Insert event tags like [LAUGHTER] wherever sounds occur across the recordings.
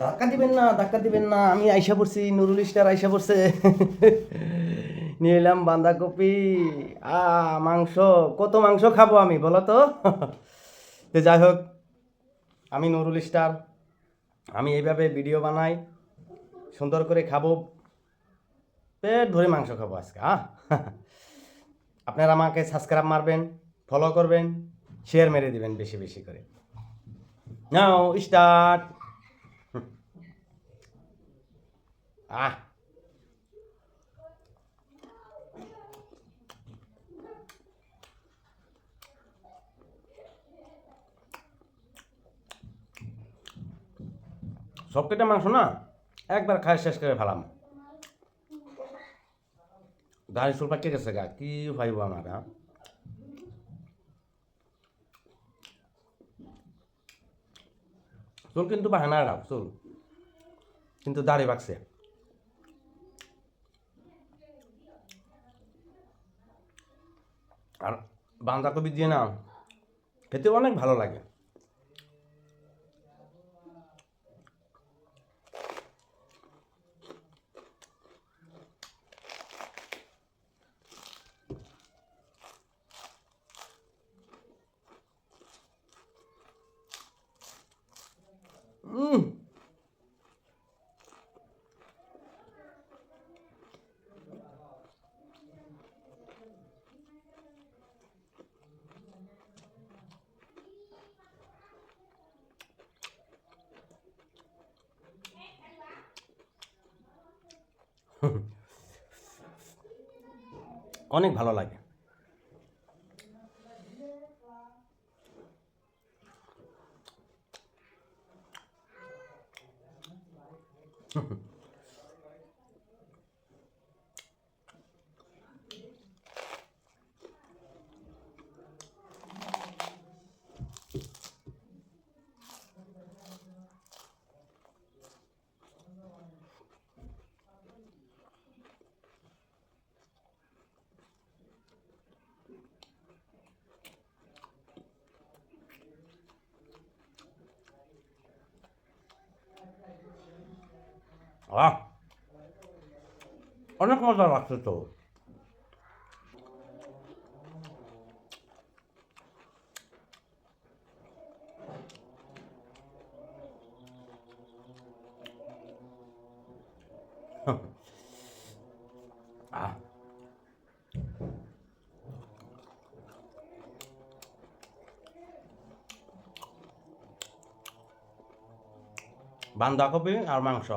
ধাক্কা দিবেন না, ধাক্কা দিবেন না। আমি আইসা পড়ছি, নুরুল ইস্টার আইসা পড়ছে। [LAUGHS] নিয়ে এলাম বাঁধাকপি। আ, মাংস। কত মাংস খাব আমি, বলো তো? [LAUGHS] যাই হোক, আমি নুরুল ইস্টার আমি এইভাবে ভিডিও বানাই, সুন্দর করে খাব। পেট ভরে মাংস খাব আজকে হ্যাঁ [LAUGHS] আপনারা আমাকে সাবস্ক্রাইব মারবেন ফলো করবেন শেয়ার মেরে দিবেন বেশি বেশি করে। Now start ah. সব কেটে মাংস না? একবার খাই, শেষ করে ফেলাম। গাড়ি চুল পাকিয়ে গেছে গা, কি ভাইব আমার হ্যাঁ? চুল কিন্তু বাহে না রাখ চুল। কিন্তু দাড়ি বাকছে। আর বাঁধাকপি দিয়ে না খেতে অনেক ভালো লাগে। উম। অনেক ভালো লাগে। আহ অনেক মজা লাগছে তো। আহ বাঁধাকপি আর মাংস।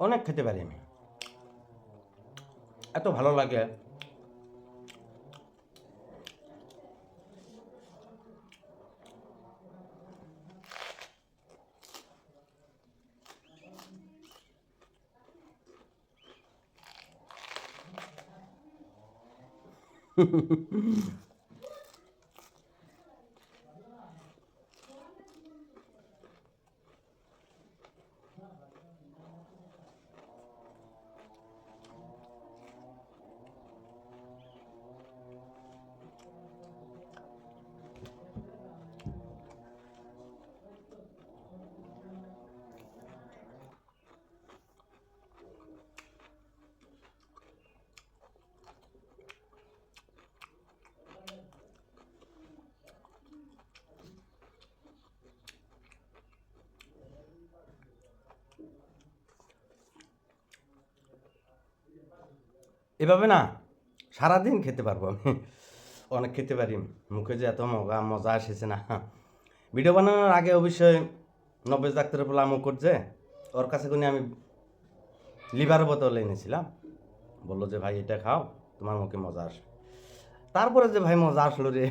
অনেক খেতে পারি আমি। এত ভালো লাগে। [LAUGHS] এভাবে না সারাদিন খেতে পারব আমি। অনেক খেতে পারি। মুখে যে এত মজা মজা এসেছে না। ভিডিও বানানোর আগে অবশ্যই নব্বই ডাক্তারের বলে আমুক করছে। ওর কাছে কোনো আমি লিভার বোতল এনেছিলাম। বলল যে, ভাই, এটা খাও, তোমার মুখে মজা আসবে। তারপরে যে, ভাই, মজা আসলো রে।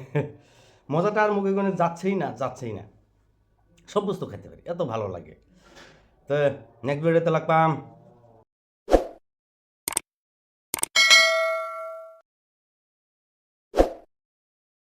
মজাটা আর মুখে কোনো যাচ্ছেই না যাচ্ছেই না। সব বস্তু খেতে পারি, এত ভালো লাগে। তো নেক্সট ভিডিওতে লাগতাম